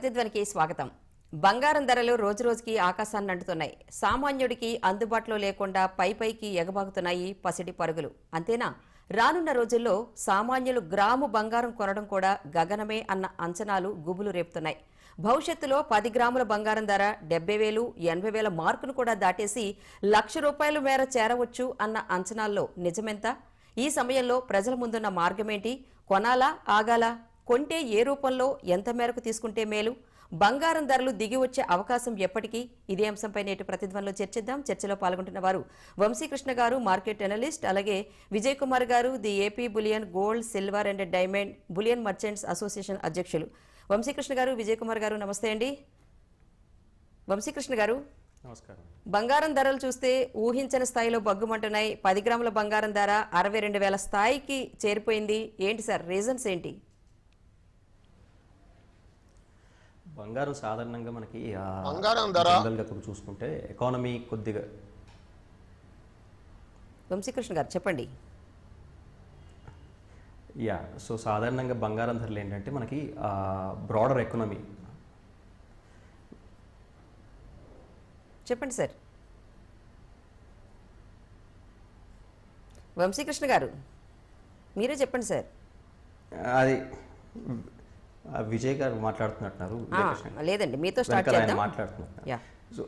ప్రతిధ్వనికి స్వాగతం. బంగారం ధరలు రోజురోజుకి ఆకాశాన్ని అంటుతున్నాయి. సామాన్యుడికి అందుబాటులో లేకుండా పై పైకి ఎగబాగుతున్నాయి పసిడి పరుగులు. అంతేనా? రానున్న రోజుల్లో సామాన్యులు గ్రాము బంగారం కొనడం కూడా గగనమే అన్న అంచనాలు గుబులు రేపుతున్నాయి. భవిష్యత్తులో పది గ్రాముల బంగారం ధర డెబ్బై వేలు ఎనభై వేల మార్కును కూడా దాటేసి లక్ష రూపాయల మేర చేరవచ్చు అన్న అంచనాల్లో నిజమెంత? ఈ సమయంలో ప్రజల ముందున్న మార్గమేంటి? కొనాలా ఆగాలా? కొంటే ఏ రూపంలో ఎంత మేరకు తీసుకుంటే మేలు? బంగారం ధరలు దిగి వచ్చే అవకాశం ఎప్పటికీ? ఇదే అంశంపై నేటి ప్రతిధ్వనిలో చర్చిద్దాం. చర్చలో పాల్గొంటున్న వారు వంశీకృష్ణ గారు మార్కెట్ అనలిస్ట్ అలాగే విజయ్ కుమార్ గారు the AP bullion gold silver and diamond bullion merchants association అధ్యక్షులు. వంశీకృష్ణ గారు విజయ్ కుమార్ గారు నమస్తే అండి. వంశీకృష్ణ గారు నమస్కారం. బంగారం ధరలు చూస్తే ఊహించని స్థాయిలో బగ్గుమంటున్నాయి. పది గ్రాముల బంగారం ధర అరవై రెండు వేల స్థాయికి చేరిపోయింది. ఏంటి సార్? రీజన్స్ ఏంటి? బంగారం సాధారణంగా మనకి ఆ, బంగారం ధర జనరల్గా ఇప్పుడు చూసుకుంటే ఎకానమీ కొద్దిగా వంశీకృష్ణ గారు చెప్పండి. యా సో సాధారణంగా బంగారం ధరలు ఏంటంటే మనకి బ్రాడర్ ఎకానమీ చెప్పండి సార్. వంశీకృష్ణ గారు మీరే చెప్పండి సార్. అది విజయ్ గారు మాట్లాడుతున్నట్టున్నారు. లేదండి మీతో స్టార్ట్ చేద్దాం. మాట్లాడుతున్నారు. Yeah. So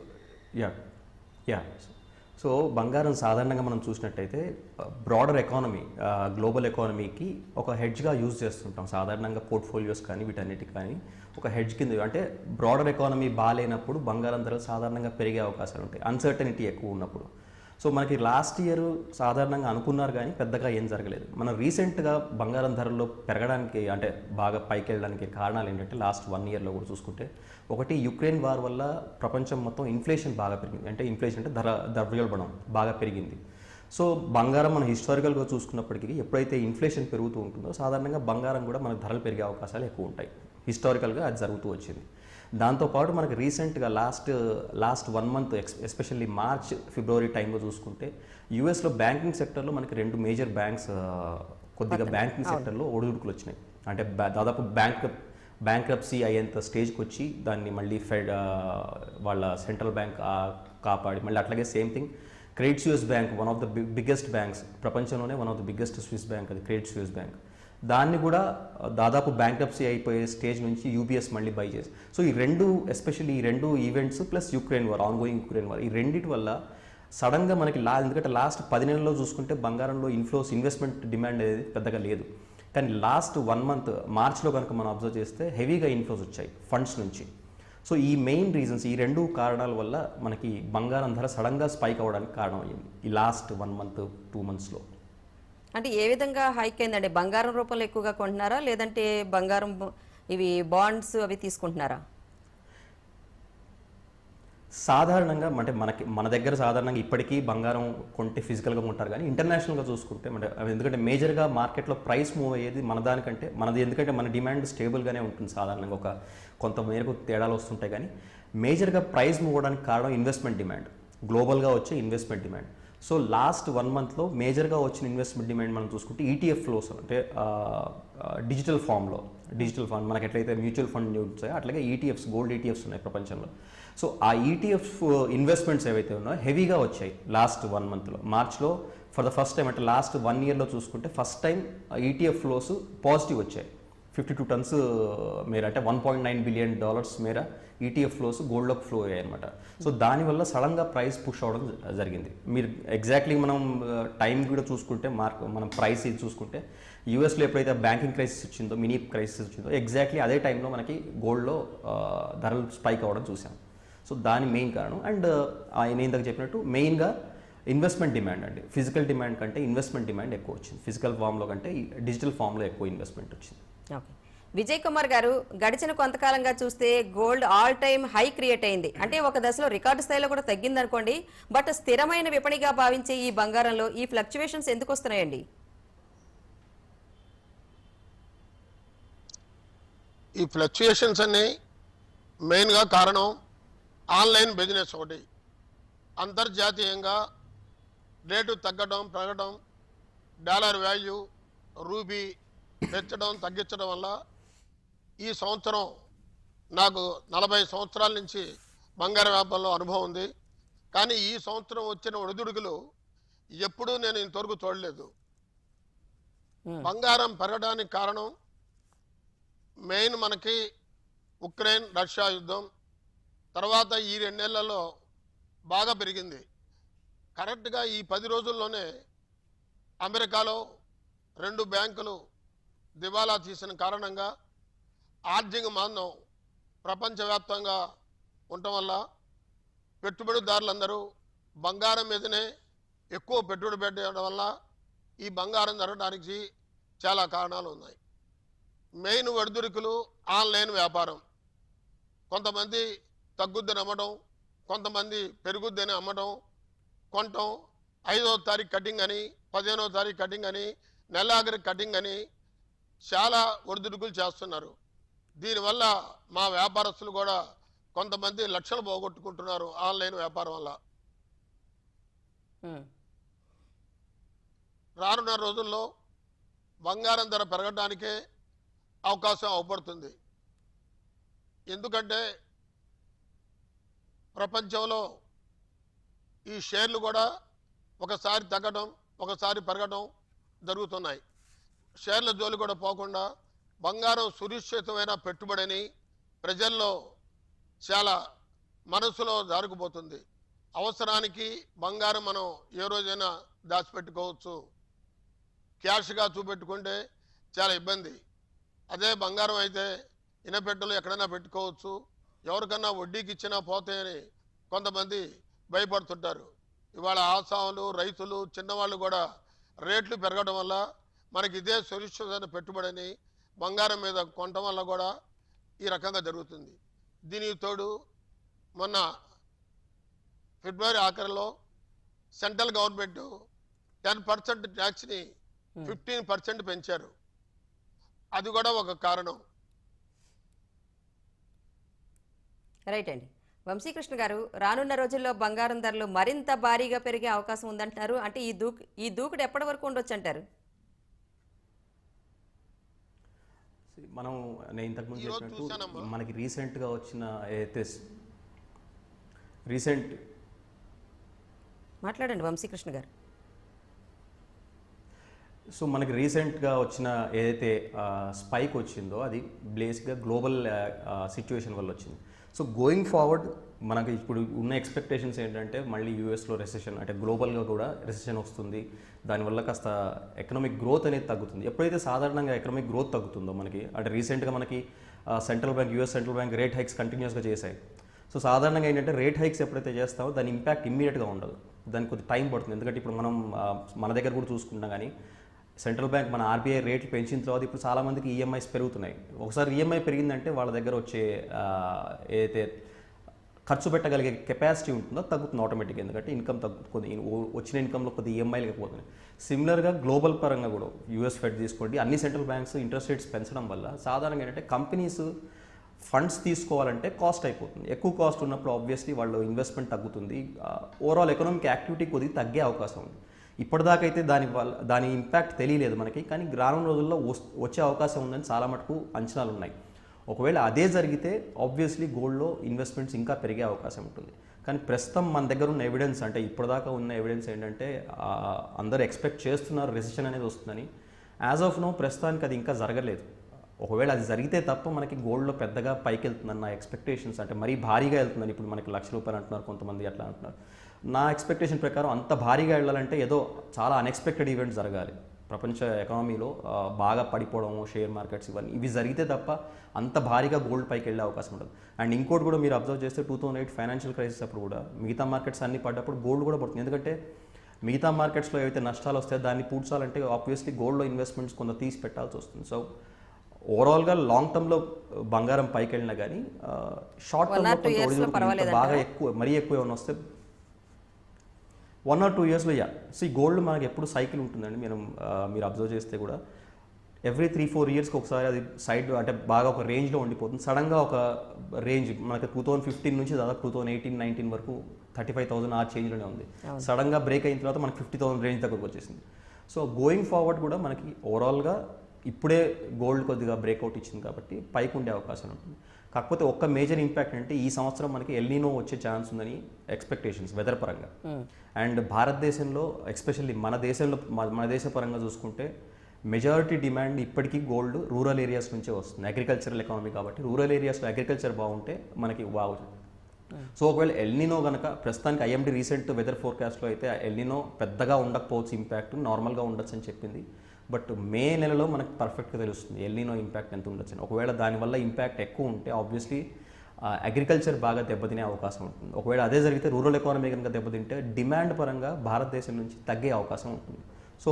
yeah yeah. So బంగారం సాధారణంగా మనం చూసినట్టయితే బ్రాడర్ ఎకానమీ గ్లోబల్ ఎకానమీకి ఒక హెడ్జ్గా యూజ్ చేస్తుంటాం. సాధారణంగా పోర్ట్ఫోలియోస్ కానీ వీటన్నిటికి కానీ ఒక హెడ్జ్ కింద. అంటే బ్రాడర్ ఎకానమీ బాగాలేనప్పుడు బంగారం ధరలు సాధారణంగా పెరిగే అవకాశాలు ఉంటాయి. అన్సర్టనిటీ ఎక్కువ ఉన్నప్పుడు. సో మనకి లాస్ట్ ఇయర్ సాధారణంగా అనుకున్నారు కానీ పెద్దగా ఏం జరగలేదు. మనం రీసెంట్గా బంగారం ధరల్లో పెరగడానికి అంటే బాగా పైకి వెళ్ళడానికి కారణాలు ఏంటంటే లాస్ట్ వన్ ఇయర్లో కూడా చూసుకుంటే ఒకటి యుక్రెయిన్ వార్ వల్ల ప్రపంచం మొత్తం ఇన్ఫ్లేషన్ బాగా పెరిగింది. అంటే ఇన్ఫ్లేషన్ అంటే ధర ద్రవ్యోల్బణం బాగా పెరిగింది. సో బంగారం మనం హిస్టారికల్గా చూసుకున్నప్పటికీ ఎప్పుడైతే ఇన్ఫ్లేషన్ పెరుగుతూ ఉంటుందో సాధారణంగా బంగారం కూడా మనకు ధరలు పెరిగే అవకాశాలు ఎక్కువ ఉంటాయి. హిస్టారికల్గా అది జరుగుతూ వచ్చింది. దాంతోపాటు మనకి రీసెంట్గా last last one month ex especially March February టైంలో చూసుకుంటే యూఎస్లో బ్యాంకింగ్ సెక్టర్లో మనకి రెండు మేజర్ బ్యాంక్స్ కొద్దిగా బ్యాంకింగ్ సెక్టర్లో ఒడిదుడుకులు వచ్చినాయి. అంటే దాదాపు బ్యాంక్ బ్యాంక్రప్సీ అయ్యేంత స్టేజ్కి వచ్చి దాన్ని మళ్ళీ ఫెడ్ వాళ్ళ సెంట్రల్ బ్యాంక్ కాపాడి మళ్ళీ అట్లాగే same thing Credit Suisse bank one of the biggest banks ప్రపంచంలోనే one of the biggest Swiss bank అది క్రెడిట్ స్యూఎస్ బ్యాంక్. దాన్ని కూడా దాదాపు బ్యాంక్రప్సీ అయిపోయే స్టేజ్ నుంచి యూబీఎస్ మళ్ళీ బై చేసి సో ఈ రెండు ఎస్పెషల్లీ ఈ రెండు events plus Ukraine war ongoing Ukraine war ఈ రెండింటి వల్ల సడన్గా మనకి లా ఎందుకంటే లాస్ట్ పది నెలల్లో చూసుకుంటే బంగారంలో ఇన్ఫ్లోస్ ఇన్వెస్ట్మెంట్ డిమాండ్ అనేది పెద్దగా లేదు. కానీ లాస్ట్ వన్ మంత్ మార్చ్లో కనుక మనం అబ్జర్వ్ చేస్తే హెవీగా ఇన్ఫ్లోస్ వచ్చాయి ఫండ్స్ నుంచి. సో ఈ మెయిన్ రీజన్స్ ఈ రెండు కారణాల వల్ల మనకి బంగారం ధర సడన్గా స్పైక్ అవ్వడానికి కారణం అయ్యింది ఈ లాస్ట్ వన్ మంత్ టూ మంత్స్లో అంటే ఏ విధంగా హైక్ అయిందండి? బంగారం రూపంలో ఎక్కువగా కొంటున్నారా? లేదంటే బంగారం ఇవి బాండ్స్ అవి తీసుకుంటున్నారా? సాధారణంగా అంటే మనకి మన దగ్గర సాధారణంగా ఇప్పటికీ బంగారం కొంటే ఫిజికల్గా ఉంటారు కానీ ఇంటర్నేషనల్గా చూసుకుంటే అంటే ఎందుకంటే మేజర్గా మార్కెట్లో ప్రైస్ మూవ్ అయ్యేది మన దానికంటే మనది ఎందుకంటే మన డిమాండ్ స్టేబుల్గానే ఉంటుంది సాధారణంగా ఒక కొంత మేరకు తేడాలు వస్తుంటాయి కానీ మేజర్గా ప్రైస్ మూవ్ అవ్వడానికి కారణం ఇన్వెస్ట్మెంట్ డిమాండ్ గ్లోబల్గా వచ్చే investment demand so last one మంత్లో మేజర్గా వచ్చిన ఇన్వెస్ట్మెంట్ డిమాండ్ మనం చూసుకుంటే ఈటీఎఫ్ ఫ్లోస్ అంటే డిజిటల్ ఫామ్లో డిజిటల్ ఫండ్ మనకి ఎట్లయితే మ్యూచువల్ ఫండ్ ఉంటాయో అట్లాగే ఈటీఎఫ్స్ గోల్డ్ ఈటీఎఫ్స్ ఉన్నాయి ప్రపంచంలో. సో ఆ ఈటీఎఫ్ ఇన్వెస్ట్మెంట్స్ ఏవైతే ఉన్నాయో హెవీగా వచ్చాయి లాస్ట్ వన్ మంత్లో. మార్చ్లో ఫర్ ద ఫస్ట్ టైం అంటే లాస్ట్ వన్ ఇయర్లో చూసుకుంటే first time ETF flows positive వచ్చాయి. ఫిఫ్టీ టూ టన్స్ uh, మేర అంటే one point nine billion dollars మేర ఈటీఎఫ్ ఫ్లోస్ గోల్డ్లోకి ఫ్లో అయ్యాయి అనమాట సో దానివల్ల సడన్గా ప్రైస్ పుష్ అవ్వడం జరిగింది. మీరు ఎగ్జాక్ట్లీ మనం uh, టైం కూడా చూసుకుంటే మార్క్ మనం ప్రైస్ ఇది చూసుకుంటే యూఎస్లో ఎప్పుడైతే బ్యాంకింగ్ క్రైసిస్ వచ్చిందో మినీ క్రైసిస్ వచ్చిందో ఎగ్జాక్ట్లీ అదే టైంలో మనకి గోల్డ్లో uh, ధరలు స్పైక్ అవ్వడం చూసాం. సో దాని మెయిన్ కారణం అండ్ ఆయన ఇందాక చెప్పినట్టు మెయిన్గా ఇన్వెస్ట్మెంట్ డిమాండ్ అండి. ఫిజికల్ డిమాండ్ కంటే ఇన్వెస్ట్మెంట్ డిమాండ్ ఎక్కువ వచ్చింది. ఫిజికల్ ఫామ్లో కంటే డిజిటల్ ఫామ్లో ఎక్కువ ఇన్వెస్ట్మెంట్ వచ్చింది. విజయ్ కుమార్ గారు గడిచిన కొంతకాలంగా చూస్తే gold all time high create అయింది. అంటే ఒక దశలో రికార్డు స్థాయిలో కూడా తగ్గింది అనుకోండి బట్ స్థిరమైన విపణిగా భావించే ఈ బంగారంలో ఈ ఫ్లక్చువేషన్స్ ఎందుకు వస్తున్నాయండి? ఈ ఫ్లక్చుయేషన్స్ అన్ని మెయిన్గా కారణం ఆన్లైన్ బిజినెస్ ఒకటి. అంతర్జాతీయంగా రేటు తగ్గడం పెరగడం డాలర్ వాల్యూ రూబీ పెంచడం తగ్గించడం వల్ల ఈ సంవత్సరం నాకు నలభై సంవత్సరాల నుంచి బంగారు వ్యాపారంలో అనుభవం ఉంది. కానీ ఈ సంవత్సరం వచ్చిన ఒడిదుడుకులు ఎప్పుడూ నేను ఇంతవరకు చూడలేదు. బంగారం పెరగడానికి కారణం మెయిన్ మనకి ఉక్రెయిన్ రష్యా యుద్ధం. తర్వాత ఈ రెండేళ్ళలో బాగా పెరిగింది. కరెక్ట్గా ఈ పది రోజుల్లోనే అమెరికాలో రెండు బ్యాంకులు దివాలా తీసిన కారణంగా ఆర్థిక మాందం ప్రపంచవ్యాప్తంగా ఉండటం వల్ల పెట్టుబడిదారులందరూ బంగారం మీదనే ఎక్కువ పెట్టుబడి పెట్టడం వల్ల ఈ బంగారం జరగడానికి చాలా కారణాలు ఉన్నాయి. మెయిన్ ఒడిదుడుకులు ఆన్లైన్ వ్యాపారం. కొంతమంది తగ్గుద్దని అమ్మడం కొంతమంది పెరుగుద్దని అమ్మడం కొనటం ఐదో తారీఖు కటింగ్ అని పదిహేనో తారీఖు కటింగ్ అని నెలాఖరి కటింగ్ అని చాలా ఒడిదుడుకులు చేస్తున్నారు. దీనివల్ల మా వ్యాపారస్తులు కూడా కొంతమంది లక్షలు పోగొట్టుకుంటున్నారు ఆన్లైన్ వ్యాపారం వల్ల. రానున్న రోజుల్లో బంగారం ధర పెరగడానికే అవకాశం అవపడుతుంది. ఎందుకంటే ప్రపంచంలో ఈ షేర్లు కూడా ఒకసారి తగ్గడం ఒకసారి పెరగడం జరుగుతున్నాయి. షేర్ల జోలి కూడా పోకుండా బంగారం సురక్షితమైన పెట్టుబడిని ప్రజల్లో చాలా మనసులో జారుకుపోతుంది. అవసరానికి బంగారం మనం ఏ రోజైనా దాచిపెట్టుకోవచ్చు. క్యాష్గా చూపెట్టుకుంటే చాలా ఇబ్బంది. అదే బంగారం అయితే ఇనపెట్టెలు ఎక్కడైనా పెట్టుకోవచ్చు. ఎవరికన్నా వడ్డీకి ఇచ్చినా పోతాయని కొంతమంది భయపడుతుంటారు. ఇవాళ ఆసాములు రైతులు చిన్నవాళ్ళు కూడా రేట్లు పెరగడం వల్ల మనకి ఇదే సురక్షితమైన పెట్టుబడిని బంగారం మీద కొనటం వల్ల కూడా ఈ రకంగా జరుగుతుంది. దీనికి తోడు మొన్న ఫిబ్రవరి ఆఖరిలో సెంట్రల్ గవర్నమెంట్ టెన్ పర్సెంట్ ట్యాక్స్ని ఫిఫ్టీన్ పర్సెంట్ పెంచారు. అది కూడా ఒక కారణం. రైట్ అండి. వంశీకృష్ణ గారు రానున్న రోజుల్లో బంగారం ధరలు మరింత భారీగా పెరిగే అవకాశం ఉందంటున్నారు. అంటే ఈ దూకు ఈ దూకుడు ఎప్పటి వరకు ఉండొచ్చు అంటారు? మనం నేను ఇంతకుముందు చెప్పినట్టు. మనకి రీసెంట్గా వచ్చిన ఏదైతే రీసెంట్ మాట్లాడండి వంశీకృష్ణ గారు సో మనకి రీసెంట్గా వచ్చిన ఏదైతే స్పైక్ వచ్చిందో అది బేసిక్గా గ్లోబల్ సిచ్యువేషన్ వల్ల వచ్చింది సో గోయింగ్ ఫార్వర్డ్ మనకి ఇప్పుడు ఉన్న ఎక్స్పెక్టేషన్స్ ఏంటంటే మళ్ళీ యూఎస్లో రెసెషన్ అంటే గ్లోబల్గా కూడా రెసెషన్ వస్తుంది. దానివల్ల కాస్త ఎకనామిక్ గ్రోత్ అనేది తగ్గుతుంది. ఎప్పుడైతే సాధారణంగా ఎకనామిక్ గ్రోత్ తగ్గుతుందో మనకి అంటే రీసెంట్గా మనకి central bank US central bank rate hikes కంటిన్యూస్గా చేశాయి. సో సాధారణంగా ఏంటంటే రేట్ హైక్స్ ఎప్పుడైతే చేస్తామో దాని ఇంపాక్ట్ ఇమ్మీడియట్గా ఉండదు. దానికి కొద్ది టైం పడుతుంది. ఎందుకంటే ఇప్పుడు మనం మన దగ్గర కూడా చూసుకున్నా కానీ సెంట్రల్ బ్యాంక్ మన ఆర్బీఐ రేట్లు పెంచిన తర్వాత ఇప్పుడు చాలామందికి ఈఎంఐస్ పెరుగుతున్నాయి. ఒకసారి ఈఎంఐ పెరిగిందంటే వాళ్ళ దగ్గర వచ్చే ఏదైతే ఖర్చు పెట్టగలిగే కెపాసిటీ ఉంటుందో తగ్గుతుంది ఆటోమేటిక్గా. ఎందుకంటే ఇన్కమ్ తగ్గుతుంది వచ్చిన ఇన్కంలో కొద్ది ఈఎంఐలు పోతుంది సిమిలర్గా గ్లోబల్ పరంగా కూడా యూఎస్ ఫెడ్ తీసుకోండి అన్ని సెంట్రల్ బ్యాంక్స్ ఇంట్రెస్ట్ రేట్స్ పెంచడం వల్ల సాధారణంగా ఏంటంటే కంపెనీస్ ఫండ్స్ తీసుకోవాలంటే కాస్ట్ అయిపోతుంది. ఎక్కువ కాస్ట్ ఉన్నప్పుడు ఆబ్వియస్లీ వాళ్ళు ఇన్వెస్ట్మెంట్ తగ్గుతుంది. ఓవరాల్ ఎకనామిక్ యాక్టివిటీ కొద్దిగా తగ్గే అవకాశం ఉంది. ఇప్పటిదాకా అయితే దాని వల్ల దాని ఇంపాక్ట్ తెలియలేదు మనకి కానీ రానున్న రోజుల్లో వస్- వచ్చే అవకాశం ఉందని చాలా మటుకు అంచనాలు ఉన్నాయి. ఒకవేళ అదే జరిగితే ఆబ్వియస్లీ గోల్డ్లో ఇన్వెస్ట్మెంట్స్ ఇంకా పెరిగే అవకాశం ఉంటుంది. కానీ ప్రస్తుతం మన దగ్గర ఉన్న ఎవిడెన్స్ అంటే ఇప్పటిదాకా ఉన్న ఎవిడెన్స్ ఏంటంటే అందరు ఎక్స్పెక్ట్ చేస్తున్నారు రెసిషన్ అనేది వస్తుందని. యాజ్ ఆఫ్ నో ప్రస్తుతానికి అది ఇంకా జరగలేదు. ఒకవేళ అది జరిగితే తప్ప మనకి గోల్డ్లో పెద్దగా పైకి వెళ్తుందని నా ఎక్స్పెక్టేషన్స్ అంటే మరీ భారీగా వెళ్తుందని ఇప్పుడు మనకి లక్ష రూపాయలు అంటున్నారు కొంతమంది అట్లా అంటున్నారు. నా ఎక్స్పెక్టేషన్ ప్రకారం అంత భారీగా వెళ్ళాలంటే ఏదో చాలా అన్ఎక్స్పెక్టెడ్ ఈవెంట్ జరగాలి. ప్రపంచ ఎకానమీలో బాగా పడిపోవడం షేర్ మార్కెట్స్ ఇవన్నీ ఇవి జరిగితే తప్ప అంత భారీగా గోల్డ్ పైకి వెళ్ళే అవకాశం ఉండదు. అండ్ ఇంకోటి కూడా మీరు అబ్జర్వ్ చేస్తే two thousand eight financial crisis అప్పుడు కూడా మిగతా మార్కెట్స్ అన్ని పడ్డప్పుడు గోల్డ్ కూడా పడుతుంది. ఎందుకంటే మిగతా మార్కెట్స్లో ఏవైతే నష్టాలు వస్తాయో దాన్ని పూడ్చాలంటే ఆబ్వియస్లీ గోల్డ్లో ఇన్వెస్ట్మెంట్స్ కొంత తీసి పెట్టాల్సి వస్తుంది. సో ఓవరాల్గా లాంగ్ టర్మ్లో బంగారం పైకి వెళ్ళినా కానీ షార్ట్ టర్మ్లో? బాగా ఎక్కువ మరీ ఎక్కువ ఏమైనా వస్తే వన్ ఆర్ టూ ఇయర్స్లో యా సి గోల్డ్ మనకి ఎప్పుడు సైకిల్ ఉంటుందండి. మీరు ఆ, మీరు అబ్జర్వ్ చేస్తే కూడా ఎవ్రీ త్రీ ఫోర్ ఇయర్స్కి ఒకసారి అది సైడ్ అంటే బాగా ఒక రేంజ్లో ఉండిపోతుంది. సడన్గా ఒక రేంజ్ మనకి టూ థౌసండ్ ఫిఫ్టీన్ నుంచి దాదాపు టూ థౌసండ్ ఎయిటీన్ నైన్టీన్ వరకు థర్టీ ఫైవ్ థౌసండ్ ఆ చేంజ్లోనే ఉంది. సడన్గా బ్రేక్ అయిన తర్వాత మనకి ఫిఫ్టీ థౌసండ్ రేంజ్ దగ్గరకు వచ్చేసింది. సో గోయింగ్ ఫార్వర్డ్ కూడా మనకి ఓవరాల్గా ఇప్పుడే గోల్డ్ కొద్దిగా బ్రేక్అవుట్ ఇచ్చింది కాబట్టి పైకి ఉండే అవకాశం ఉంటుంది. కాకపోతే ఒక్క మేజర్ ఇంపాక్ట్ అంటే ఈ సంవత్సరం మనకి ఎల్నీనో వచ్చే ఛాన్స్ ఉందని ఎక్స్పెక్టేషన్స్ వెదర్ పరంగా. అండ్ భారతదేశంలో ఎస్పెషల్లీ మన దేశంలో మన దేశ పరంగా చూసుకుంటే మెజారిటీ డిమాండ్ ఇప్పటికీ గోల్డ్ రూరల్ ఏరియాస్ నుంచే వస్తుంది. అగ్రికల్చరల్ ఎకానమీ కాబట్టి రూరల్ ఏరియాస్లో అగ్రికల్చర్ బాగుంటే మనకి బాగుంటుంది సో ఒకవేళ ఎల్నినో కనుక ప్రస్తుతానికి ఐఎండి రీసెంట్ వెదర్ ఫోర్కాస్ట్లో అయితే ఎల్నినో పెద్దగా ఉండకపోవచ్చు ఇంపాక్ట్ నార్మల్గా ఉండొచ్చు అని చెప్పింది. బట్ మే నెలలో మనకు పర్ఫెక్ట్గా తెలుస్తుంది ఎల్నినో ఇంపాక్ట్ ఎంత ఉండొచ్చు ఒకవేళ దానివల్ల ఇంపాక్ట్ ఎక్కువ ఉంటే ఆబ్వియస్లీ అగ్రికల్చర్ బాగా దెబ్బతినే అవకాశం ఉంటుంది. ఒకవేళ అదే జరిగితే రూరల్ ఎకానమీ కనుక దెబ్బతింటే డిమాండ్ పరంగా భారతదేశం నుంచి తగ్గే అవకాశం ఉంటుంది. సో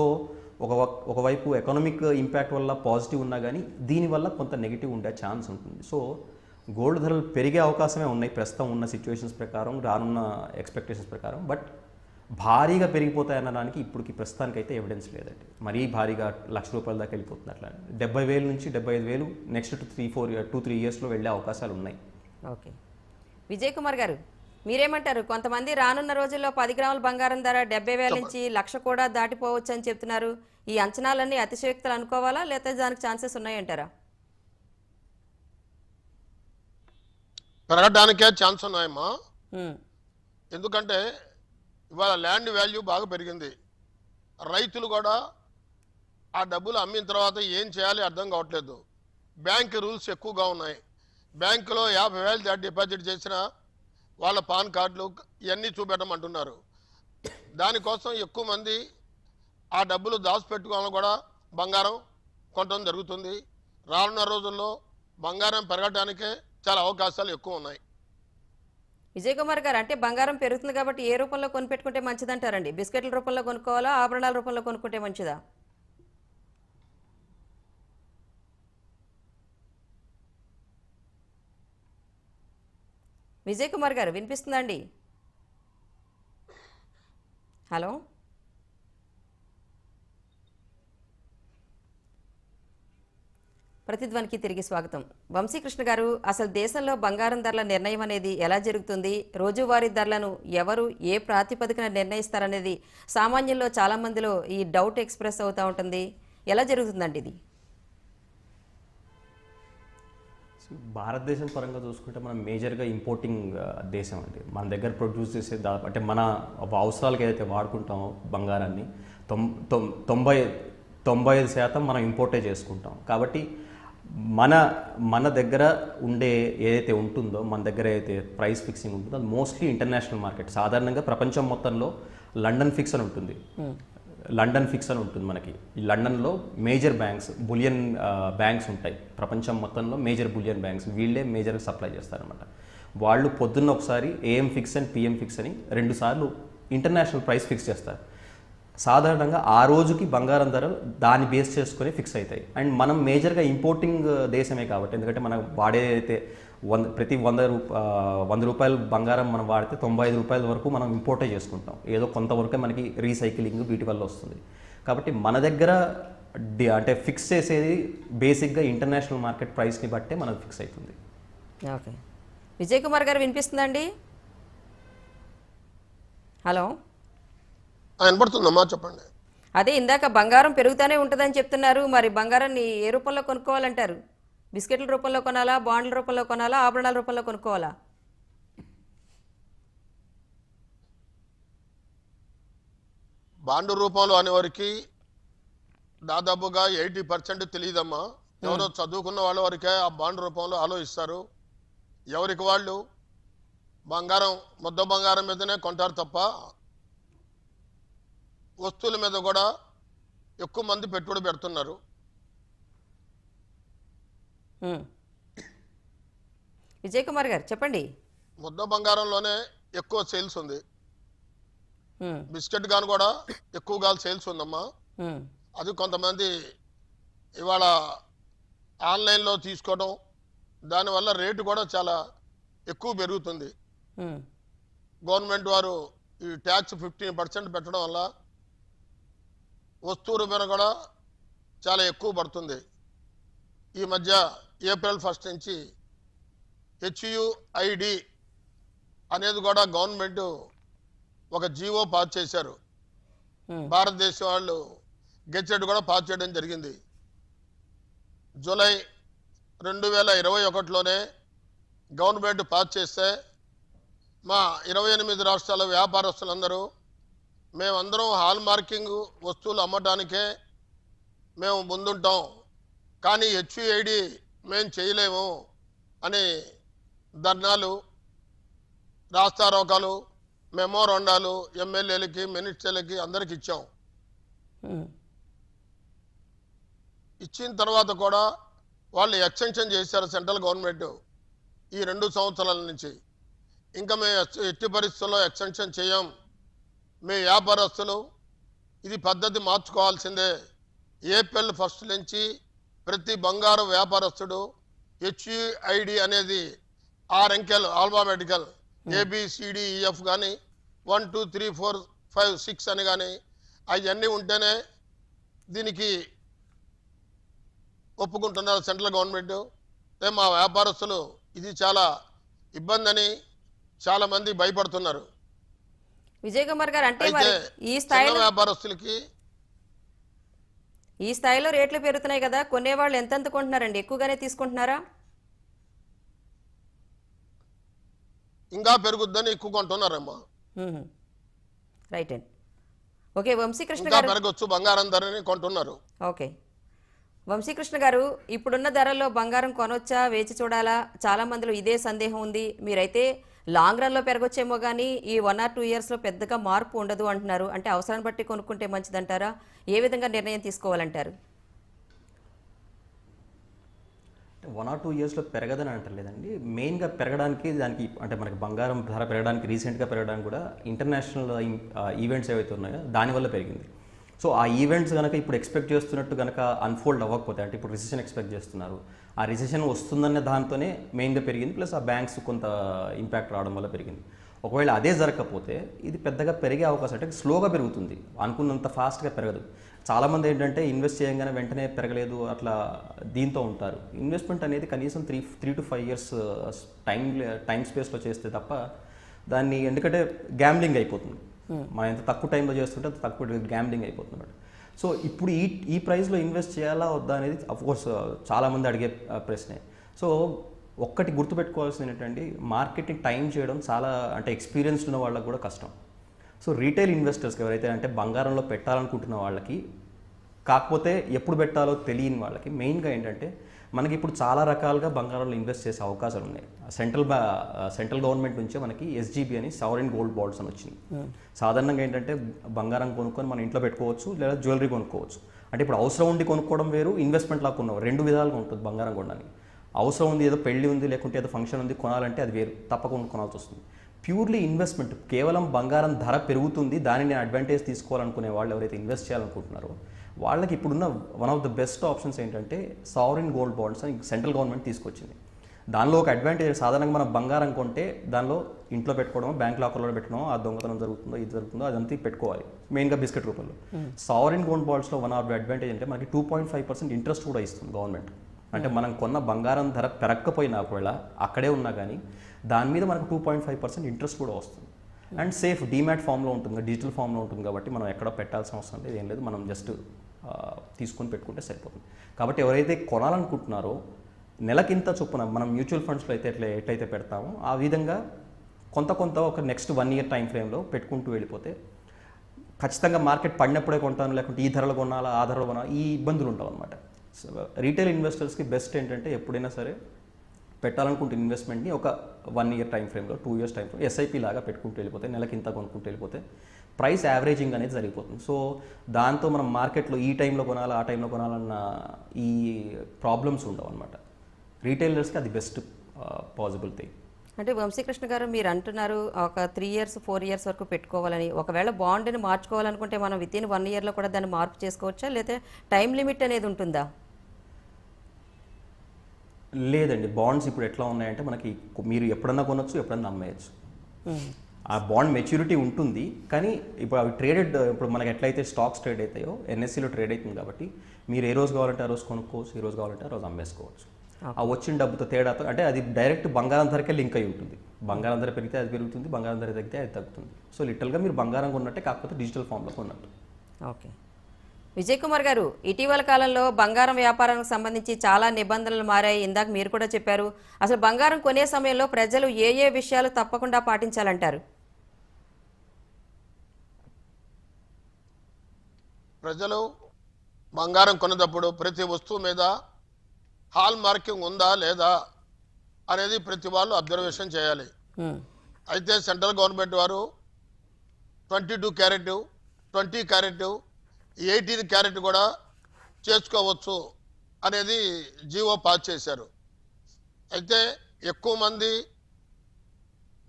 ఒక ఒకవైపు ఎకనామిక్ ఇంపాక్ట్ వల్ల పాజిటివ్ ఉన్నా కానీ దీనివల్ల కొంత నెగిటివ్ ఉండే ఛాన్స్ ఉంటుంది. సో గోల్డ్ ధరలు పెరిగే అవకాశమే ఉన్నాయి. ప్రస్తుతం ఉన్న సిచ్యువేషన్స్ ప్రకారం రానున్న ఎక్స్పెక్టేషన్స్ ప్రకారం. బట్ భారీగా పెరిగిపోతాయనడానికి ఇప్పటికి ప్రస్తుతానికి అయితే ఎవిడెన్స్ లేదండి. మరీ భారీగా లక్ష రూపాయల దాకా వెళ్ళిపోతుంది అట్లా. డెబ్బై వేలు నుంచి డెబ్బై ఐదు వేలు next three four two three ఇయర్స్లో వెళ్ళే అవకాశాలు ఉన్నాయి. ఓకే. విజయ్ కుమార్ గారు మీరేమంటారు? కొంతమంది రానున్న రోజుల్లో పది గ్రాముల బంగారం ధర డెబ్బై వేల నుంచి లక్ష కూడా దాటిపోవచ్చు అని చెప్తున్నారు. ఈ అంచనాలన్నీ అతిశయోక్తులు అనుకోవాలా? లేకపోతే దానికి ఛాన్సెస్ ఉన్నాయంటారా? పెరగడానికే ఛాన్స్ ఉన్నాయమ్మా. ఎందుకంటే ఇవాళ ల్యాండ్ వాల్యూ బాగా పెరిగింది. రైతులు కూడా ఆ డబ్బులు అమ్మిన తర్వాత ఏం చేయాలి అర్థం కావట్లేదు. బ్యాంక్ రూల్స్ ఎక్కువగా ఉన్నాయి. బ్యాంకులో యాభై వేలు దాటి డిపాజిట్ చేసిన వాళ్ళ పాన్ కార్డులు ఇవన్నీ చూపెట్టమంటున్నారు. దానికోసం ఎక్కువ మంది ఆ డబ్బులు దాచిపెట్టుకోవాలని కూడా బంగారం కొనడం జరుగుతుంది. రానున్న రోజుల్లో బంగారం పెరగటానికే చాలా అవకాశాలు ఎక్కువ ఉన్నాయి. విజయ్ కుమార్ గారు అంటే బంగారం పెరుగుతుంది కాబట్టి ఏ రూపంలో కొనిపెట్టుకుంటే మంచిదంటారండి? బిస్కెట్ల రూపంలో కొనుక్కోవాలా ఆభరణాల రూపంలో కొనుక్కుంటే మంచిదా? విజయ్ కుమార్ గారు వినిపిస్తుందండి? హలో? ప్రతిధ్వనికి తిరిగి స్వాగతం. వంశీకృష్ణ గారు అసలు దేశంలో బంగారం ధరల నిర్ణయం అనేది ఎలా జరుగుతుంది? రోజువారీ ధరలను ఎవరు ఏ ప్రాతిపదికన నిర్ణయిస్తారనేది సామాన్యంలో చాలా మందిలో ఈ డౌట్ ఎక్స్ప్రెస్ అవుతూ ఉంటుంది. ఎలా జరుగుతుందండి ఇది? భారతదేశం పరంగా చూసుకుంటే మనం మేజర్గా ఇంపోర్టింగ్ దేశం అండి. మన దగ్గర ప్రొడ్యూస్ చేసే దా అంటే మన అవసరాలకు ఏదైతే వాడుకుంటామో బంగారాన్ని తొం తొం తొంభై తొంభై ఐదు శాతం మనం ఇంపోర్టే చేసుకుంటాం. కాబట్టి మన మన దగ్గర ఉండే ఏదైతే ఉంటుందో మన దగ్గర ఏదైతే ప్రైస్ ఫిక్సింగ్ ఉంటుందో అది మోస్ట్లీ ఇంటర్నేషనల్ మార్కెట్ సాధారణంగా ప్రపంచం మొత్తంలో లండన్ ఫిక్స్ అని ఉంటుంది. లండన్ ఫిక్స్ అని ఉంటుంది మనకి. ఈ లండన్లో మేజర్ బ్యాంక్స్ బులియన్ బ్యాంక్స్ ఉంటాయి. ప్రపంచం మొత్తంలో మేజర్ బులియన్ బ్యాంక్స్ వీళ్ళే మేజర్ సప్లై చేస్తారనమాట వాళ్ళు పొద్దున్న ఒకసారి AM fix and PM fix అని రెండు సార్లు ఇంటర్నేషనల్ ప్రైస్ ఫిక్స్ చేస్తారు. సాధారణంగా ఆ రోజుకి బంగారం ధర దాన్ని బేస్ చేసుకొని ఫిక్స్ అవుతాయి. అండ్ మనం మేజర్గా ఇంపోర్టింగ్ uh, దేశమే కాబట్టి ఎందుకంటే మనం వాడేదైతే వంద ప్రతి వంద రూ వంద రూపాయలు బంగారం మనం వాడితే తొంభై ఐదు రూపాయల వరకు మనం ఇంపోర్టే చేసుకుంటాం. ఏదో కొంతవరకే మనకి రీసైక్లింగ్ వీటి వల్ల వస్తుంది. కాబట్టి మన దగ్గర అంటే ఫిక్స్ చేసేది బేసిక్గా ఇంటర్నేషనల్ మార్కెట్ ప్రైస్ని బట్టే మనకు ఫిక్స్ అవుతుంది. ఓకే విజయ్ కుమార్ గారు వినిపిస్తుందండి హలో ఆ, వినపడుతుందమ్మా చెప్పండి. అదే ఇందాక బంగారం పెరుగుతూనే ఉంటుందని చెప్తున్నారు. మరి బంగారాన్ని ఏ రూపంలో కొనుక్కోవాలంటారు? బిస్కెట్ల రూపంలో కొనాలా? బాండ్ల రూపంలో కొనాలా? ఆభరణాల రూపంలో కొనుక్కోవాలా? బాండు రూపంలో అనేవారికి దాదాపుగా ఎయిటీ పర్సెంట్ తెలియదమ్మా ఎవరో చదువుకున్న వాళ్ళ వరకే ఆ బాండ్ రూపంలో ఆలోచిస్తారు. ఎవరికి వాళ్ళు బంగారం ముద్ద బంగారం మీదనే కొంటారు తప్ప వస్తువుల మీద కూడా ఎక్కువ మంది పెట్టుబడి పెడుతున్నారు. విజయ్ కుమార్ గారు చెప్పండి. ముద్ద బంగారంలోనే ఎక్కువ సేల్స్ ఉంది. బిస్కెట్ గాను కూడా ఎక్కువగా సేల్స్ ఉందమ్మా. అది కొంతమంది ఇవాళ ఆన్లైన్లో తీసుకోవడం దానివల్ల రేటు కూడా చాలా ఎక్కువ పెరుగుతుంది. గవర్నమెంట్ వారు ఈ ట్యాక్స్ ఫిఫ్టీన్ పర్సెంట్ పెట్టడం వల్ల వస్తువుల మీద కూడా చాలా ఎక్కువ పడుతుంది. ఈ మధ్య ఏప్రిల్ ఫస్ట్ నుంచి హెచ్యుఐడి అనేది కూడా గవర్నమెంట్ ఒక జీవో పాస్ చేశారు. భారతదేశం వాళ్ళు గెజెట్ కూడా పాస్ చేయడం జరిగింది. జూలై రెండు వేల ఇరవై ఒకటిలోనే గవర్నమెంట్ పాస్ చేస్తే మా ఇరవై ఎనిమిది రాష్ట్రాల వ్యాపారస్తులందరూ మేమందరం హాల్ మార్కింగ్ వస్తువులు అమ్మటానికే మేము ముందుంటాం. కానీ హెచ్యుఐడి మేము చేయలేము అని ధర్నాలు రాస్తారోకాలు మెమోరాండాలు ఎమ్మెల్యేలకి మినిస్టర్లకి అందరికి ఇచ్చాం. ఇచ్చిన తర్వాత కూడా వాళ్ళు ఎక్స్టెన్షన్ చేశారు సెంట్రల్ గవర్నమెంట్ ఈ రెండు సంవత్సరాల నుంచి. ఇంకా మేము ఎట్టి పరిస్థితుల్లో ఎక్స్టెన్షన్ చేయం. మీ వ్యాపారస్తులు ఇది పద్ధతి మార్చుకోవాల్సిందే. ఏప్రిల్ ఫస్ట్ నుంచి ప్రతి బంగారు వ్యాపారస్తుడు హెచ్యుఐడి అనేది ఆరు అంకెలు alphabetical A B C D E F కానీ one two three four five six అని కానీ అవన్నీ ఉంటేనే దీనికి ఒప్పుకుంటున్నారు సెంట్రల్ గవర్నమెంట్. మా వ్యాపారస్తులు ఇది చాలా ఇబ్బంది అని చాలా మంది భయపడుతున్నారు. విజయ్ కుమార్ గారు అంటే ఈ స్థాయిలో వ్యాపారస్తులకి ఈ స్థాయిలో రేట్లు పెరుగుతున్నాయి కదా కొనేవాళ్ళు ఎంతెంత కొంటున్నారండి? ఎక్కువగానే తీసుకుంటున్నారా? ఇంకా పెరుగుద్దని ఎక్కువ కొంటున్నారమ్మా రైట్ అండి. ఓకే వంశీకృష్ణ గారు పెరగొచ్చు బంగారం ధరని కొంటున్నారు. ఓకే. వంశీకృష్ణ గారు ఇప్పుడున్న ధరల్లో బంగారం కొనొచ్చా వేచి చూడాలా? చాలా మందిలో ఇదే సందేహం ఉంది. మీరైతే లాంగ్ రన్లో పెరగొచ్చేమో కానీ ఈ వన్ ఆర్ టూ ఇయర్స్లో పెద్దగా మార్పు ఉండదు అంటున్నారు. అంటే అవసరాన్ని బట్టి కొనుక్కుంటే మంచిదంటారా? ఏ విధంగా నిర్ణయం తీసుకోవాలంటారు? వన్ ఆర్ టూ ఇయర్స్లో పెరగదని అంటలేదండి. మెయిన్గా పెరగడానికి దానికి అంటే మనకి బంగారం ధర పెరగడానికి రీసెంట్గా పెరగడానికి కూడా ఇంటర్నేషనల్ ఈవెంట్స్ ఏవైతే ఉన్నాయో దానివల్ల పెరిగింది. సో ఆ ఈవెంట్స్ కనుక ఇప్పుడు ఎక్స్పెక్ట్ చేస్తున్నట్టు కనుక అన్ఫోల్డ్ అవ్వకపోతే అంటే ఇప్పుడు రిసెషన్ ఎక్స్పెక్ట్ చేస్తున్నారు ఆ రిసెషన్ వస్తుందన్న దాంతోనే మెయిన్గా పెరిగింది ప్లస్ ఆ బ్యాంక్స్ కొంత ఇంపాక్ట్ రావడం వల్ల పెరిగింది. ఒకవేళ అదే జరగకపోతే ఇది పెద్దగా పెరిగే అవకాశం అంటే స్లోగా పెరుగుతుంది అనుకున్నంత ఫాస్ట్గా పెరగదు. చాలామంది ఏంటంటే ఇన్వెస్ట్ చేయగానే వెంటనే పెరగలేదు అట్లా దీంతో ఉంటారు. ఇన్వెస్ట్మెంట్ అనేది కనీసం three three to five years time time స్పేస్లో చేస్తే తప్ప దాన్ని ఎందుకంటే గ్యాంబ్లింగ్ అయిపోతుంది. Hmm. మనం ఎంత తక్కువ టైంలో చేస్తుంటే అంత తక్కువ గ్యాంబ్లింగ్ అయిపోతుంది సో ఇప్పుడు ఈ ఈ ప్రైస్లో ఇన్వెస్ట్ చేయాలా వద్దా అనేది అఫ్కోర్స్ uh, చాలామంది అడిగే uh, ప్రశ్నే. సో ఒక్కటి గుర్తుపెట్టుకోవాల్సింది ఏంటంటే మార్కెటింగ్ టైం చేయడం చాలా అంటే ఎక్స్పీరియన్స్డ్ ఉన్న వాళ్ళకి కూడా కష్టం. సో రీటైల్ ఇన్వెస్టర్స్కి ఎవరైతే అంటే బంగారంలో పెట్టాలనుకుంటున్న వాళ్ళకి కాకపోతే ఎప్పుడు పెట్టాలో తెలియని వాళ్ళకి మెయిన్గా ఏంటంటే మనకి ఇప్పుడు చాలా రకాలుగా బంగారంలో ఇన్వెస్ట్ చేసే అవకాశాలు ఉన్నాయి. సెంట్రల్ బా సెంట్రల్ గవర్నమెంట్ నుంచే మనకి ఎస్జీబీ అని సవరెన్ గోల్డ్ బాండ్స్ అని వచ్చింది సాధారణంగా ఏంటంటే బంగారం కొనుక్కొని మన ఇంట్లో పెట్టుకోవచ్చు లేదా జ్యువెలరీ కొనుక్కోవచ్చు. అంటే ఇప్పుడు అవసరం ఉండి కొనుక్కోవడం వేరు ఇన్వెస్ట్మెంట్ లాగా కొన్నావు రెండు విధాలుగా ఉంటుంది బంగారం కొనడానికి. అవసరం ఉంది ఏదో పెళ్ళి ఉంది లేకుంటే ఏదో ఫంక్షన్ ఉంది కొనాలంటే అది వేరు తప్పకుండా కొనాల్సి వస్తుంది. ప్యూర్లీ ఇన్వెస్ట్మెంట్ కేవలం బంగారం ధర పెరుగుతుంది దాన్ని నేను అడ్వాంటేజ్ తీసుకోవాలనుకునే వాళ్ళు ఎవరైతే ఇన్వెస్ట్ చేయాలనుకుంటున్నారో వాళ్ళకి ఇప్పుడున్న one of the best options ఏంటంటే సావరిన్ గోల్డ్ బాండ్స్ అని సెంట్రల్ గవర్నమెంట్ తీసుకొచ్చింది. దానిలో ఒక అడ్వాంటేజ్ సాధారణంగా మనం బంగారం కొంటే దానిలో ఇంట్లో పెట్టుకోవడం బ్యాంక్ లాకర్లో పెట్టడం ఆ దొంగతనం జరుగుతుందో ఇది జరుగుతుందో అదంతా పెట్టుకోవాలి. మెయిన్గా బిస్కెట్ రూపంలో. సావరిన్ గోల్డ్ బాండ్స్లో వన్ ఆఫ్ ద అడ్వాంటేజ్ అంటే మనకి two point five percent interest కూడా ఇస్తుంది గవర్నమెంట్ అంటే మనం కొన్న బంగారం ధర పెరగకపోయినా ఒకవేళ అక్కడే ఉన్నా కానీ దాని మీద మనకు two point five percent interest కూడా వస్తుంది. అండ్ సేఫ్ డీమ్యాట్ ఫామ్లో ఉంటుంది డిజిటల్ ఫామ్లో ఉంటుంది కాబట్టి మనం ఎక్కడ పెట్టాల్సిన అవసరం లేదు ఏం లేదు మనం జస్ట్ తీసుకొని పెట్టుకుంటే సరిపోతుంది. కాబట్టి ఎవరైతే కొనాలనుకుంటున్నారో నెలకింత చొప్పున మనం మ్యూచువల్ ఫండ్స్లో అయితే ఎట్లా ఎట్లయితే పెడతామో ఆ విధంగా కొంత కొంత ఒక నెక్స్ట్ వన్ ఇయర్ టైం ఫ్రేమ్లో పెట్టుకుంటూ వెళ్ళిపోతే ఖచ్చితంగా మార్కెట్ పడినప్పుడే కొంటాను లేకుంటే ఈ ధరలు కొనాలా ఆ ధరలు కొనాలా ఈ ఇబ్బందులు ఉంటావు అనమాట రీటైల్ ఇన్వెస్టర్స్కి బెస్ట్ ఏంటంటే ఎప్పుడైనా సరే పెట్టాలనుకుంటే ఇన్వెస్ట్మెంట్ని ఒక వన్ ఇయర్ టైం ఫ్రేమ్లో two years time frame SIP లాగా పెట్టుకుంటూ వెళ్ళిపోతే నెలకి ఇంత కొనుక్కుంటూ వెళ్ళిపోతే ప్రైస్ యావరేజింగ్ అనేది జరిగిపోతుంది సో దాంతో మనం మార్కెట్లో ఈ టైంలో కొనాలా ఆ టైంలో కొనాలన్న ఈ ప్రాబ్లమ్స్ ఉండవు అనమాట రీటైలర్స్కి అది బెస్ట్ పాసిబుల్ థింగ్. అంటే వంశీకృష్ణ గారు మీరు అంటున్నారు ఒక త్రీ ఇయర్స్ ఫోర్ ఇయర్స్ వరకు పెట్టుకోవాలని. ఒకవేళ బాండ్ని మార్చుకోవాలనుకుంటే మనం విత్ ఇన్ వన్ ఇయర్లో కూడా దాన్ని మార్పు చేసుకోవచ్చా? లేకపోతే టైం లిమిట్ అనేది ఉంటుందా? లేదండి. బాండ్స్ ఇప్పుడు ఎట్లా ఉన్నాయంటే మనకి మీరు ఎప్పుడన్నా కొనొచ్చు ఎప్పుడన్నా అమ్మేయచ్చు. ఆ బాండ్ మెచ్యూరిటీ ఉంటుంది. కానీ ఇప్పుడు అవి ట్రేడెడ్ ఇప్పుడు మనకి ఎట్లయితే స్టాక్స్ ట్రేడ్ అవుతాయో ఎన్ఎస్సీలో ట్రేడ్ అవుతుంది కాబట్టి మీరు ఏ రోజు కావాలంటే ఆ రోజు కొనుక్కోవచ్చు ఏ రోజు కావాలంటే ఆ రోజు అమ్మేసుకోవచ్చు. ఆ వచ్చిన డబ్బుతో తేడాతో అంటే అది డైరెక్ట్ బంగారం ధరకే లింక్ అయి ఉంటుంది. బంగారం ధర పెరిగితే అది పెరుగుతుంది బంగారం ధర తగ్గితే అది తగ్గుతుంది. సో లిటల్గా మీరు బంగారం కొన్నట్టే కాకపోతే డిజిటల్ ఫామ్లో కొన్నట్టు. ఓకే. విజయ్ కుమార్ గారు ఇటీవల కాలంలో బంగారం వ్యాపారానికి సంబంధించి చాలా నిబంధనలు మారాయి. ఇందాక మీరు కూడా చెప్పారు అసలు బంగారం కొనే సమయంలో ప్రజలు ఏ ఏ విషయాలు తప్పకుండా పాటించాలంటారు? ప్రజలు బంగారం కొనేటప్పుడు ప్రతి వస్తువు మీద హాల్ మార్కింగ్ ఉందా లేదా అనేది ప్రతి వాళ్ళు అబ్జర్వేషన్ చేయాలి. అయితే సెంట్రల్ గవర్నమెంట్ వారు twenty two carat twenty carat eighteen carat కూడా చేసుకోవచ్చు అనేది జీవో పాస్ చేశారు. అయితే ఎక్కువ మంది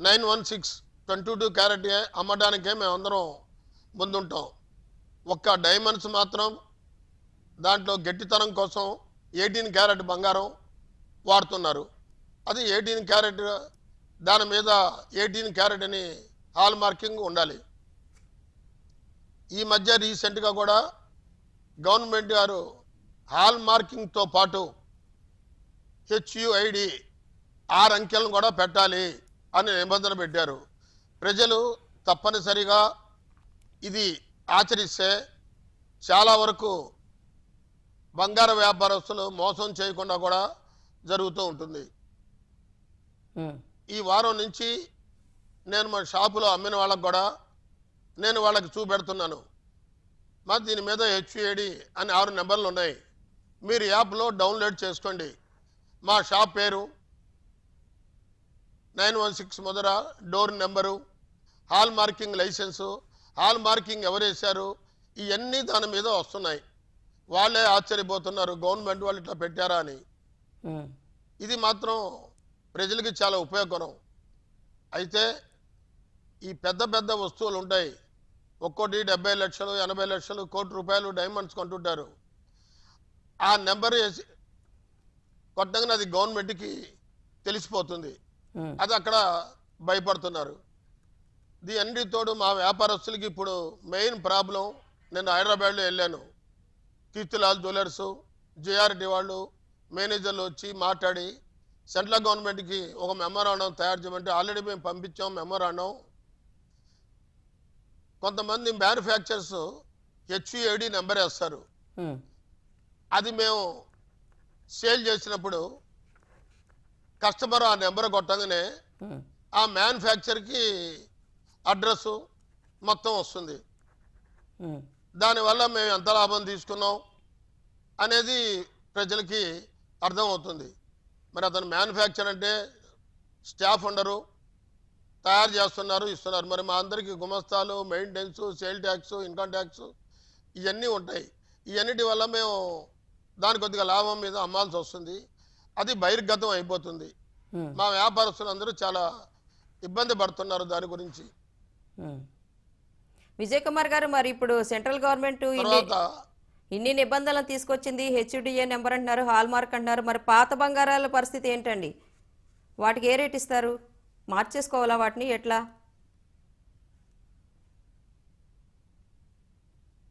nine one six twenty two carat అమ్మడానికే మేమందరం ముందుంటాం. ఒక్క డైమండ్స్ మాత్రం దాంట్లో గట్టితనం కోసం ఎయిటీన్ క్యారెట్ బంగారం వాడుతున్నారు. అది ఎయిటీన్ క్యారెట్ దాని మీద ఎయిటీన్ క్యారెట్ అని హాల్ మార్కింగ్ ఉండాలి. ఈ మధ్య రీసెంట్గా కూడా గవర్నమెంట్ గారు హాల్ మార్కింగ్తో పాటు హెచ్యుఐడి ఆరు అంకెలను కూడా పెట్టాలి అని నిబంధన పెట్టారు. ప్రజలు తప్పనిసరిగా ఇది ఆచరిస్తే చాలా వరకు బంగారు వ్యాపారస్తులు మోసం చేయకుండా కూడా జరుగుతూ ఉంటుంది. ఈ వారం నుంచి నేను మా షాపులో అమ్మిన వాళ్ళకు కూడా నేను వాళ్ళకి చూపెడుతున్నాను. మా దీని మీద హెచ్ఏడి అని ఆరు నెంబర్లు ఉన్నాయి. మీరు యాప్లో డౌన్లోడ్ చేసుకోండి. మా షాప్ పేరు నైన్ వన్ సిక్స్ మొదట door number hallmarking licence hallmarking ఎవరు వేశారు? ఇవన్నీ దాని మీద వస్తున్నాయి. వాళ్ళే ఆశ్చర్యపోతున్నారు గవర్నమెంట్ వాళ్ళు ఇట్లా పెట్టారా అని. ఇది మాత్రం ప్రజలకి చాలా ఉపయోగకరం. అయితే ఈ పెద్ద పెద్ద వస్తువులు ఉంటాయి. ఒక్కోటి డెబ్బై లక్షలు ఎనభై లక్షలు కోటి రూపాయలు డైమండ్స్ కొంటుంటారు. ఆ నెంబర్ వేసి కొట్టగానే అది గవర్నమెంట్కి తెలిసిపోతుంది. అది అక్కడ భయపడుతున్నారు. దీ అన్నిటి తోడు మా వ్యాపారస్తులకి ఇప్పుడు మెయిన్ ప్రాబ్లం నేను హైదరాబాద్లో వెళ్ళాను. కీర్తిలాల్ జ్యువెలర్స్ జేఆర్డి వాళ్ళు మేనేజర్లు వచ్చి మాట్లాడి సెంట్రల్ గవర్నమెంట్కి ఒక మెమోరాండం తయారు చేయమంటే ఆల్రెడీ మేము పంపించాం మెమోరాండం. కొంతమంది మ్యానుఫ్యాక్చర్స్ హెచ్యుఏడి నెంబర్ వేస్తారు. అది మేము సేల్ చేసినప్పుడు కస్టమర్ ఆ నెంబర్ కొట్టగానే ఆ మ్యానుఫ్యాక్చర్కి అడ్రస్ మొత్తం వస్తుంది. దానివల్ల మేము ఎంత లాభం తీసుకున్నాం అనేది ప్రజలకి అర్థమవుతుంది. మరి అతను మ్యానుఫ్యాక్చర్ అంటే స్టాఫ్ ఉండరు తయారు చేస్తున్నారు ఇస్తున్నారు. మరి మా అందరికీ గుమస్తాలు maintenance sale tax income tax ఇవన్నీ ఉంటాయి. ఇవన్నిటి వల్ల మేము దాని కొద్దిగా లాభం మీద అమ్మాల్సి వస్తుంది. అది బహిర్గతం అయిపోతుంది. మా వ్యాపారస్తులందరూ చాలా ఇబ్బంది పడుతున్నారు దాని గురించి. విజయ్ కుమార్ గారు మరి ఇప్పుడు సెంట్రల్ గవర్నమెంట్ ఇన్ని నిబంధనలు తీసుకొచ్చింది హెచ్డిఏ నెంబర్ అంటున్నారు హాల్ మార్క్ అంటున్నారు. మరి పాత బంగారాల పరిస్థితి ఏంటండి? వాటికి ఏ రేట్ ఇస్తారు? మార్చేసుకోవాలా వాటిని? ఎట్లా?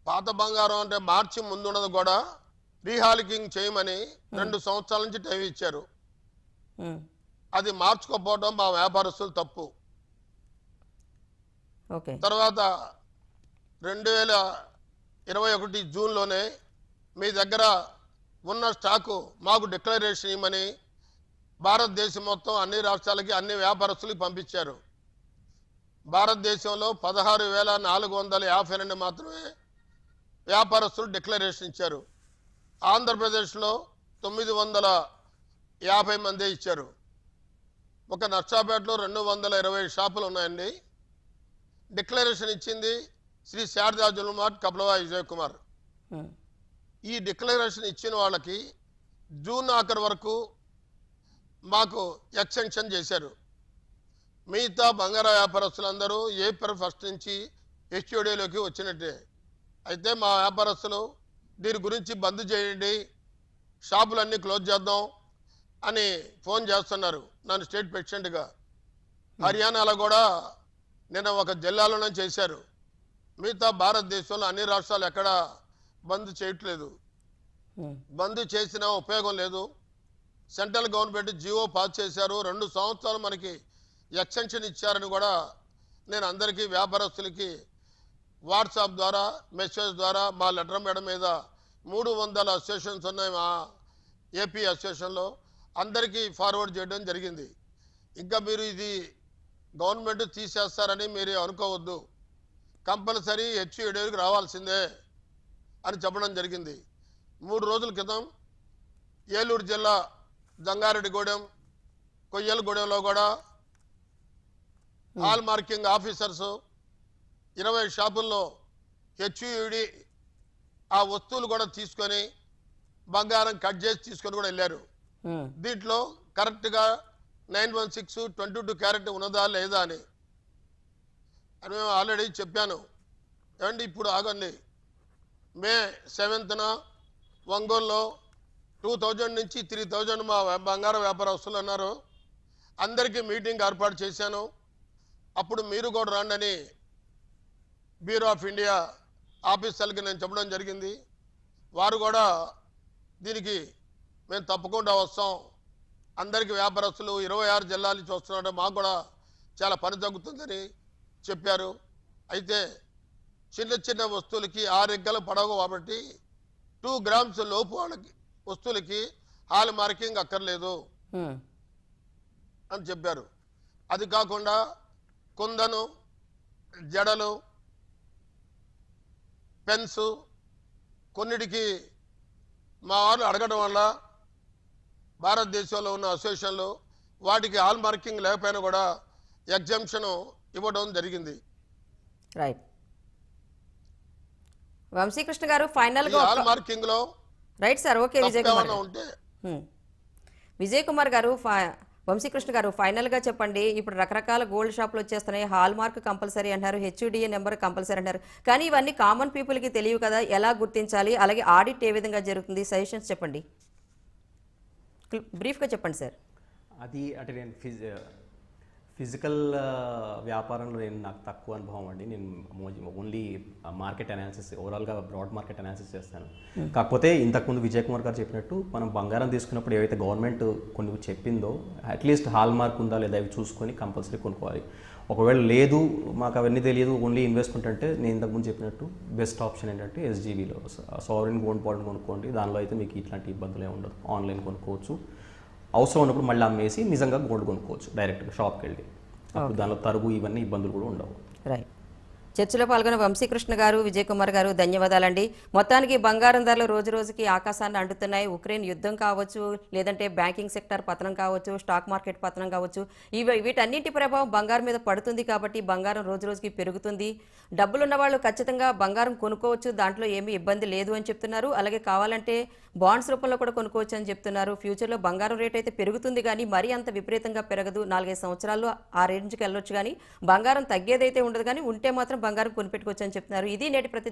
పాత బంగారం అంటే మార్చి ముందున్నది కూడా రీహాలికింగ్ చేయమని రెండు సంవత్సరాల నుంచి టైం ఇచ్చారు. అది మార్చుకోకపోవడం మా వ్యాపారస్తులు తప్పు. తర్వాత రెండు వేల ఇరవై ఒకటి జూన్లోనే మీ దగ్గర ఉన్న స్టాకు మాకు డిక్లరేషన్ ఇవ్వమని భారతదేశం మొత్తం అన్ని రాష్ట్రాలకి అన్ని వ్యాపారస్తులకి పంపించారు. భారతదేశంలో పదహారు వేల నాలుగు వందల యాభై రెండు మాత్రమే వ్యాపారస్తులు డిక్లరేషన్ ఇచ్చారు. ఆంధ్రప్రదేశ్లో తొమ్మిది వందల యాభై మంది ఇచ్చారు. ఒక నర్సాపేటలో రెండు వందల ఇరవై షాపులు ఉన్నాయండి. డిక్లరేషన్ ఇచ్చింది శ్రీ శారదా జుల్మాట్ కపిలవా విజయ్ కుమార్. ఈ డిక్లరేషన్ ఇచ్చిన వాళ్ళకి జూన్ ఆఖరి వరకు మాకు ఎక్స్టెన్షన్ చేశారు. మిగతా బంగార వ్యాపారస్తులందరూ ఏప్రిల్ ఫస్ట్ నుంచి హెచ్ఓడిలోకి వచ్చినట్టే. అయితే మా వ్యాపారస్తులు దీని గురించి బంద్ చేయండి షాపులన్నీ క్లోజ్ చేద్దాం అని ఫోన్ చేస్తున్నారు నన్ను స్టేట్ ప్రెసిడెంట్గా. హర్యానాలో కూడా నిన్న ఒక జిల్లాలోనే చేశారు. మిగతా భారతదేశంలో అన్ని రాష్ట్రాలు ఎక్కడ బంద్ చేయట్లేదు. బంద్ చేసినా ఉపయోగం లేదు. సెంట్రల్ గవర్నమెంట్ జియో పాస్ చేశారు. రెండు సంవత్సరాలు మనకి ఎక్స్టెన్షన్ ఇచ్చారని కూడా నేను అందరికీ వ్యాపారస్తులకి వాట్సాప్ ద్వారా మెసేజ్ ద్వారా మా లెటర్ మేడం మీద మూడు వందల అసోసియేషన్స్ ఉన్నాయి మా ఏపీ అసోసియేషన్లో. అందరికీ ఫార్వర్డ్ చేయడం జరిగింది. ఇంకా మీరు ఇది గవర్నమెంట్ తీసేస్తారని మీరు అనుకోవద్దు. కంపల్సరీ హెచ్యుడికి రావాల్సిందే అని చెప్పడం జరిగింది. మూడు రోజుల క్రితం ఏలూరు జిల్లా జంగారెడ్డిగూడెం కొయ్యలగూడెంలో కూడా హాల్ మార్కింగ్ ఆఫీసర్స్ ఇరవై షాపుల్లో హెచ్యుడి ఆ వస్తువులు కూడా తీసుకొని బంగారం కట్ చేసి తీసుకొని కూడా వెళ్ళారు. దీంట్లో కరెక్ట్గా nine one six twenty two carat ఉన్నదా లేదా అని. అని మేము ఆల్రెడీ చెప్పాను. ఏమండి ఇప్పుడు ఆగండి. మే సెవెంత్న ఒంగోలులో టూ థౌజండ్ నుంచి త్రీ థౌజండ్ మా వ్య- బంగారం వ్యాపారస్తులు అన్నారు. అందరికీ మీటింగ్ ఏర్పాటు చేశాను. అప్పుడు మీరు కూడా రండి బ్యూరో ఆఫ్ ఇండియా ఆఫీసర్లకి నేను చెప్పడం జరిగింది. వారు కూడా దీనికి మేము తప్పకుండా వస్తాం. అందరికీ వ్యాపారస్తులు ఇరవై ఆరు జిల్లాల నుంచి వస్తున్నారు మాకు కూడా చాలా పని తగ్గుతుందని చెప్పారు. అయితే చిన్న చిన్న వస్తువులకి ఆరు ఎగ్గలు పడవు కాబట్టి టూ గ్రామ్స్ లోపు వాళ్ళకి వస్తువులకి హాల్ మార్కింగ్ అక్కర్లేదు అని చెప్పారు. అది కాకుండా కుందను జడలు పెన్స్ కొన్నిటికి మా వాళ్ళు అడగడం వల్ల భారతదేశంలో ఉన్న అసోసియేషన్లు వాటికి హాల్ మార్కింగ్ లేకపోయినా కూడా ఎగ్జామ్షన్ ఇవ్వడం జరిగింది. రైట్ వంశీకృష్ణ గారు ఫైనల్గా మార్కింగ్లో right sir okay Vijay Kumar గారు. ఉంటే హ్మ్. విజయ్ కుమార్ గారు ఫై- వంశీకృష్ణ గారు ఫైనల్గా చెప్పండి. ఇప్పుడు రకరకాల గోల్డ్ షాపులు వచ్చేస్తున్నాయి. హాల్ మార్క్ కంపల్సరీ అంటారు హెచ్యుడిఏ నెంబర్ కంపల్సరీ అంటారు కానీ ఇవన్నీ కామన్ పీపుల్కి తెలియవు కదా. ఎలా గుర్తించాలి? అలాగే ఆడిట్ ఏ విధంగా జరుగుతుంది? సజెషన్స్ చెప్పండి. బ్రీఫ్గా చెప్పండి సార్ అది అంటే నేను ఫిజ్ ఫిజికల్ వ్యాపారంలో నేను నాకు తక్కువ అనుభవం అండి. నేను ఓన్లీ మార్కెట్ అనాలిసిస్ ఓవరాల్గా బ్రాడ్ మార్కెట్ అనాలిసిస్ చేస్తాను. కాకపోతే ఇంతకుముందు విజయ్ కుమార్ గారు చెప్పినట్టు మనం బంగారం తీసుకున్నప్పుడు ఏవైతే గవర్నమెంట్ కొన్ని చెప్పిందో అట్లీస్ట్ హాల్ మార్క్ ఉందా లేదా అవి చూసుకొని కంపల్సరీ కొనుక్కోవాలి. ఒకవేళ లేదు మాకు అవన్నీ తెలియదు ఓన్లీ ఇన్వెస్ట్మెంట్ అంటే నేను ఇంతకుముందు చెప్పినట్టు బెస్ట్ ఆప్షన్ ఏంటంటే ఎస్జీబీలో సావరిన్ గోల్డ్ బాండ్ కొనుక్కోండి. దానిలో అయితే మీకు ఇట్లాంటి ఇబ్బందులు ఏమి ఉండదు ఆన్లైన్ కొనుక్కోవచ్చు. అవసరం ఉన్నప్పుడు మళ్ళీ అమ్మేసి నిజంగా గోల్డ్ కొనుక్కోవచ్చు. డైరెక్ట్గా షాప్కి వెళ్ళి అప్పుడు దానిలో తరుగు ఇవన్నీ ఇబ్బందులు కూడా ఉండవు. రైట్. చర్చలో పాల్గొన్న వంశీకృష్ణ గారు విజయ్ కుమార్ గారు ధన్యవాదాలండి. మొత్తానికి బంగారం ధరలు రోజు రోజుకి ఆకాశాన్ని అంటుతున్నాయి. ఉక్రెయిన్ యుద్ధం కావచ్చు లేదంటే బ్యాంకింగ్ సెక్టర్ పతనం కావచ్చు స్టాక్ మార్కెట్ పతనం కావచ్చు. ఇవి వీటన్నింటి ప్రభావం బంగారం మీద పడుతుంది కాబట్టి బంగారం రోజు రోజుకి పెరుగుతుంది. డబ్బులున్న వాళ్ళు ఖచ్చితంగా బంగారం కొనుక్కోవచ్చు. దాంట్లో ఏమీ ఇబ్బంది లేదు అని చెప్తున్నారు. అలాగే కావాలంటే బాండ్స్ రూపంలో కూడా కొనుక్కోవచ్చు అని చెప్తున్నారు. ఫ్యూచర్లో బంగారం రేట్ అయితే పెరుగుతుంది కానీ మరీ అంత విపరీతంగా పెరగదు. నాలుగైదు సంవత్సరాల్లో ఆ రేంజ్కి వెళ్ళొచ్చు కానీ బంగారం తగ్గేదైతే ఉండదు కానీ ఉంటే మాత్రం బంగారం కొనిపెట్టుకోవచ్చు అని చెప్తున్నారు. ఇది నేటి ప్రతి